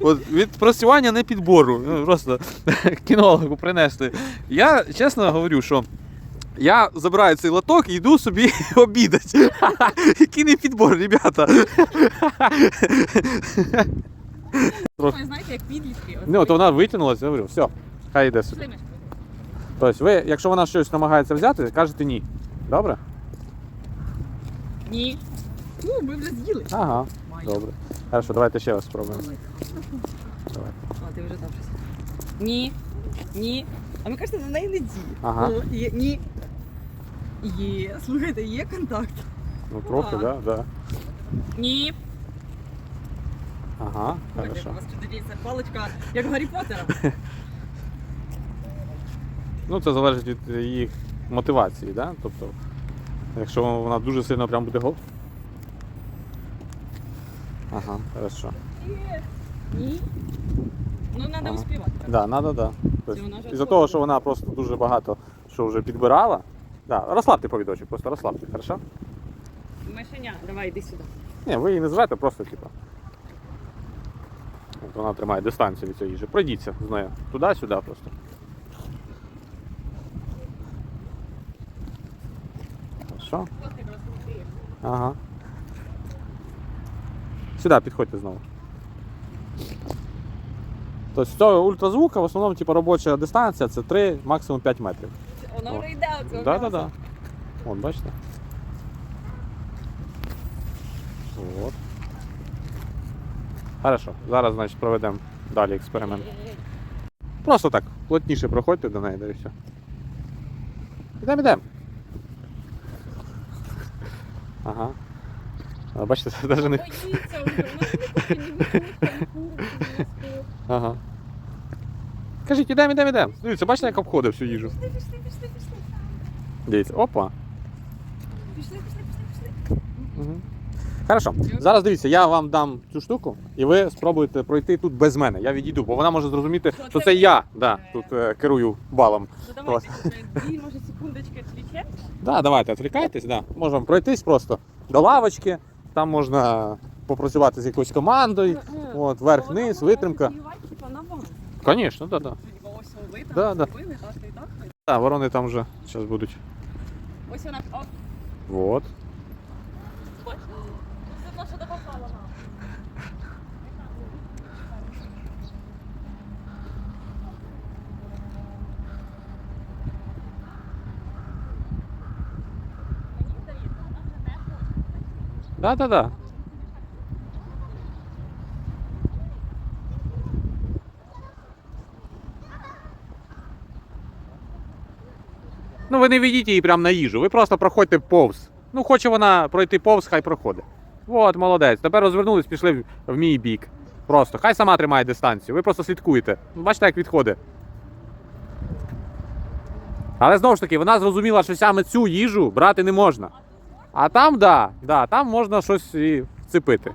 От від просування не підбору. Ну, просто кінологу принесли. Я чесно говорю, що я забираю цей лоток і йду собі обідати. Який не підбор, ребята. Ви знаєте, як підлітки. Ну, от вона витягнулася, я говорю, все, хай йде собі. Тобто ви, якщо вона щось намагається взяти, кажете ні. Добре? Ні. Ну, ми вже з'їли. Ага. Добре. Хорошо, давайте ще раз спробуємо. Давай. А, ти вже там щось. Ні. Ні. А ми кажете, за неї не діє. Ага. О, є, ні. Є. Слухайте, є контакт. Ну трохи, Ага. так, да, да. Ні. Ага, Ой, як хорошо. у вас чудодійця паличка, як Гаррі Поттера. Ну, це залежить від їх мотивації, да? Тобто, якщо вона дуже сильно прям буде гол. Ага, хорошо. Ні. Ну, треба Ага. успівати. Да, надо, да. Тобто, із-за того, що вона просто дуже багато що вже підбирала. Да, розслабте повідочок, просто розслабте, хорошо? Мишеня, давай, йди сюди. Ні, ви її не звете, просто типу. От вона тримає дистанцію від цієї їжі. Пройдіться з нею. Туди-сюди просто. Хорошо? Ага. Сюди підходьте знову. Тобто з цього ультразвука в основному типу, робоча дистанція це 3, максимум 5 метрів. Вона вже йде оцього Так, так, так. Вон, бачите? От. Хорошо. Зараз, значить, проведемо далі експеримент. Просто так, плотніше проходьте до неї, да і все. Ідемо, ідемо. Ага. А, бачите, це навіть не. Ага. Кажіть, ідемо, ідемо, ідемо. Дивіться, бачите, як обходить всю їжу. Пішли, пішли, пішли, пішли. Дивіться, опа. Пішли, пішли, пішли, пішли. Угу. Хорошо. Зараз дивіться, я вам дам цю штуку, і ви спробуєте пройти тут без мене. Я відійду, бо вона може зрозуміти, Що що це це я да, тут е, керую балом. Ну давайте, дві, може, секундочки відвлічемо. Да, давайте, відвлікайтесь, да. можемо пройтись просто до лавочки, там можна попрацювати з якоюсь командою. От, верх низ витримка. Типа на вам. Звісно, да, да. Там Да, да. так. Да, ворони там вже зараз будуть. Ось вона, Вот. Це наша допомагала нам. Мені здається, вона вже не хоче. Да, да, да. Ну, ви не ведіть її прямо на їжу, ви просто проходьте повз. Ну, хоче вона пройти повз, хай проходить. От, молодець. Тепер розвернулись, пішли в, в мій бік. Просто. Хай сама тримає дистанцію. Ви просто слідкуєте. Бачите, як відходить. Але знову ж таки, вона зрозуміла, що саме цю їжу брати не можна. А там, да, да, там можна щось і вцепити.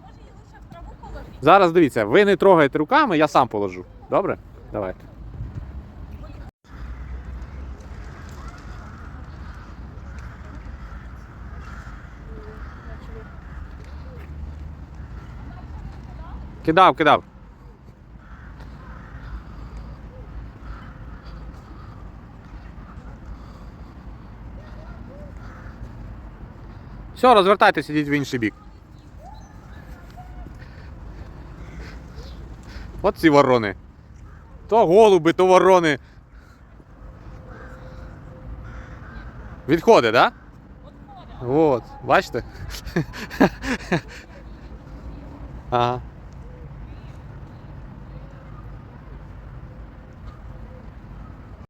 Зараз дивіться, ви не трогаєте руками, я сам положу. Добре? Давайте. Кидав, кидав. Все, розвертайтеся, сидіть в інший бік. От ці ворони. То голуби, то ворони. Відходить, так? Да? От, бачите? ага.